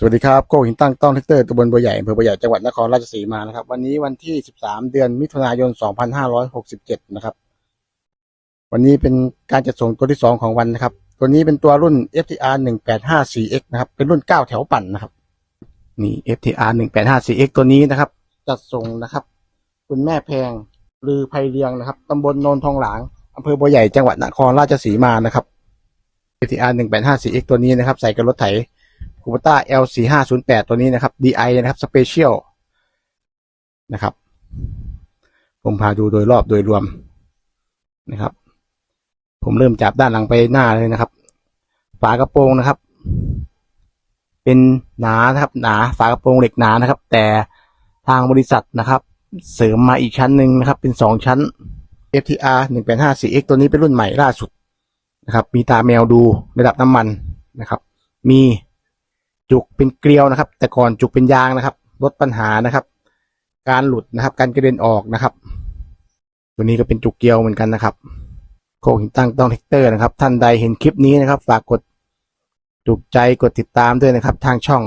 สวัสดีครับโกหินตั้งต้องแท็กเตอร์ตำบลบัวใหญ่อำเภอบัวใหญ่จังหวัดนครราชสีมานะครับ วันนี้วันที่ 13 เดือนมิถุนายน 2567 นะครับ วันนี้เป็นการจัดส่งตัวที่ 2 ของวันนะครับ ตัวนี้เป็นตัวรุ่น FTR 185CX นะครับ เป็นรุ่น 9 แถวปั่นนะครับ นี่ FTR 185CX ตัวนี้นะครับ จัดส่งนะครับ คุณแม่แพงลือไพเรียงนะครับตำบลโนนทองหลางอำเภอบัวใหญ่จังหวัดนครราชสีมานะครับ FTR 185CX ตัวนี้นะครับ ใส่กับรถไถ คูปต้า L 4 5 0 8 ตัวนี้นะครับ DI นะครับ Special นะครับ ผมพาดูโดยรอบโดยรวมนะครับ ผมเริ่มจับด้านหลังไปหน้าเลยนะครับ ฝากระโปรงนะครับ เป็นหนานะครับ หนาฝากระโปรงเหล็กหนานะครับ แต่ทางบริษัทนะครับ เสริมมาอีกชั้นหนึ่งนะครับ เป็นสองชั้น FTR 185 4X ตัวนี้เป็นรุ่นใหม่ล่าสุดนะครับ มีตาแมวดูระดับน้ำมันนะครับ มี จุกเป็นเกลียวนะครับ แต่ก่อนจุกเป็นยางนะครับ ลดปัญหานะครับ การหลุดนะครับ การกระเด็นออกนะครับ ตัวนี้ก็เป็นจุกเกลียวเหมือนกันนะครับโคกหินตั้งต้องเทคเตอร์นะครับ ท่านใดเห็นคลิปนี้นะครับ ฝากกดถูกใจกดติดตามด้วยนะครับ ทางช่อง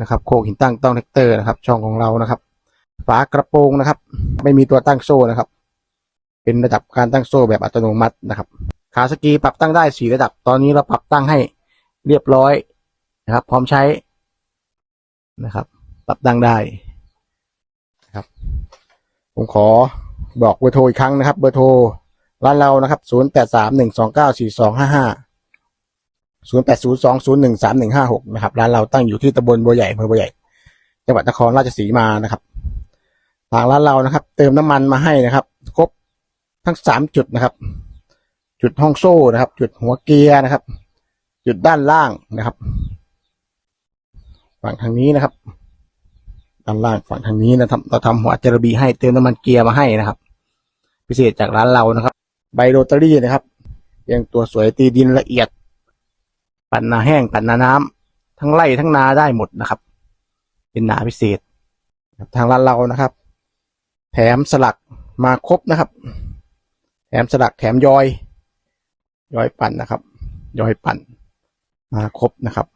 นะครับ โคกหินตั้งต้องเทคเตอร์นะครับ ช่องของเรานะครับ ฝากระโปรงนะครับ ไม่มีตัวตั้งโซ่นะครับ เป็นระดับการตั้งโซ่แบบอัตโนมัตินะครับ ขาสกีปรับตั้งได้สี่ระดับ ตอนนี้เราปรับตั้งให้เรียบร้อย นะครับ พร้อมใช้นะครับ ปรับตั้งได้นะครับ ผมขอบอกเบอร์โทรอีกครั้งนะครับ เบอร์โทรร้านเรานะครับศูนย์แปดสามหนึ่งสองเก้าสี่สองห้าห้าศูนย์แปดศูนย์สองศูนย์หนึ่งสามหนึ่งห้าหกนะครับ ร้านเราตั้งอยู่ที่ตำบลบัวใหญ่อำเภอบัวใหญ่ จังหวัดนครราชสีมานะครับ ทางร้านเรานะครับ เติมน้ำมันมาให้นะครับ ครบทั้งสามจุดนะครับ จุดห้องโซ่นะครับ จุดหัวเกียร์นะครับ จุดด้านล่างนะครับ ฝั่งทางนี้นะครับ ด้านล่างฝั่งทางนี้นะครับ เราทำหัวจรบีให้เติมน้ำมันเกียร์มาให้นะครับ พิเศษจากร้านเรานะครับ ใบโรตารี่นะครับยังตัวสวยตีดินละเอียด ปั่นนาแห้งปั่นนาน้ำทั้งไร่ทั้งนาได้หมดนะครับ เป็นนาพิเศษทางร้านเรานะครับ แถมสลักมาครบนะครับ แถมสลักแถมยอยยอยปั่นนะครับยอยปั่นมาครบนะครับ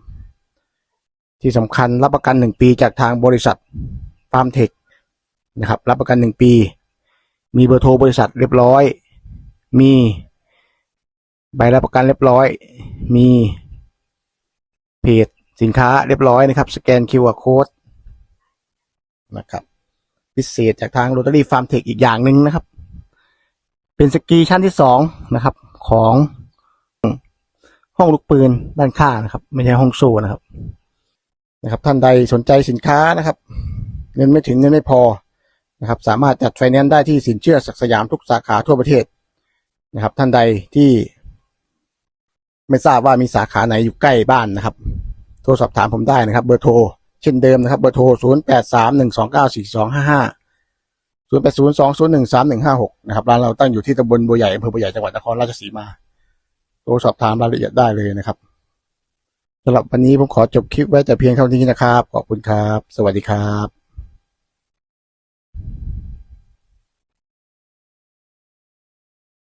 ที่สำคัญรับประกันหนึ่งปีจากทางบริษัทฟาร์มเทคนะครับ รับประกันหนึ่งปี มีเบอร์โทรบริษัทเรียบร้อย มีใบรับประกันเรียบร้อย มีเพจสินค้าเรียบร้อยนะครับ สแกน QR Code นะครับ พิเศษจากทางโรตารี่ฟาร์มเทคอีกอย่างหนึ่งนะครับ เป็นสกีชั้นที่สองนะครับ ของห้องลูกปืนด้านข้างนะครับ ไม่ใช่ห้องโซ่นะครับ นะครับ ท่านใดสนใจสินค้านะครับ เงินไม่ถึงเงินไม่พอนะครับ สามารถจัดไฟแนนซ์ได้ที่สินเชื่อศักสยามทุกสาขาทั่วประเทศนะครับ ท่านใดที่ ไม่ทราบว่ามีสาขาไหนอยู่ใกล้บ้านนะครับ โทรสอบถามผมได้นะครับ เบอร์โทร เช่นเดิมนะครับ เบอร์โทร 0 8 3 1 2 9 4 2 5 5 0 8 0 2 0 1 3 1 5 6นะครับร้านเราตั้งอยู่ที่ตำบลบัวใหญ่อำเภอบัวใหญ่จังหวัดนครราชสีมา โทรสอบถามรายละเอียดได้เลยนะครับ สำหรับวันนี้ผมขอจบคลิปไว้แต่เพียงเท่านี้นะครับ ขอบคุณครับ สวัสดีครับ